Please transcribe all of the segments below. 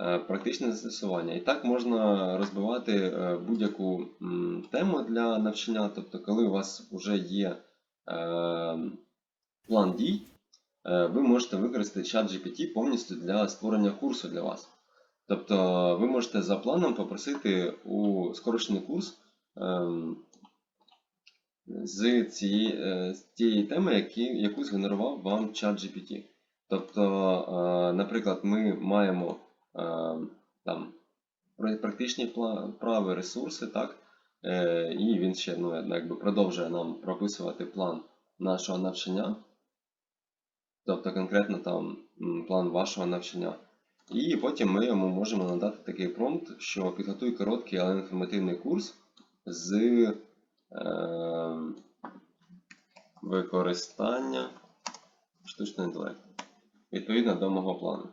е, практичне застосування. І так можна розбивати е, будь-яку тему для навчання. Тобто, коли у вас вже є е, план дій, ви можете використати чат GPT повністю для створення курсу для вас. Тобто ви можете за планом попросити у скорочений курс ем, з цієї, з тієї теми, які, яку згенерував вам чат GPT. Тобто, наприклад, ми маємо там практичні вправи, ресурси, так? Е, і він ще ну, якби продовжує нам прописувати план нашого навчання. Тобто конкретно там план вашого навчання. І потім ми йому можемо надати такий промпт, що підготуй короткий, але інформативний курс з е, використання штучного інтелекту відповідно до мого плану.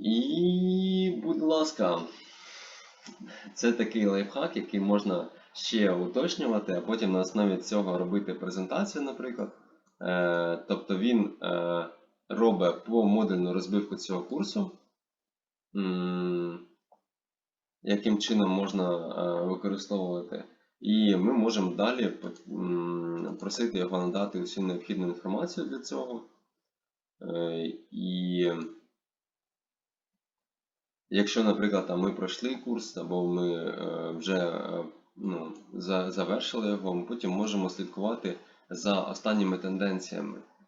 І, будь ласка, це такий лайфхак, який можна ще уточнювати, а потім на основі цього робити презентацію, наприклад. Е, тобто він е, робить по модульну розбивку цього курсу, яким чином можна е, використовувати. І ми можемо далі просити його надати усю необхідну інформацію для цього. І якщо, наприклад, там, ми пройшли курс або ми е, вже е, ну, за- завершили його, ми потім можемо слідкувати за останніми тенденціями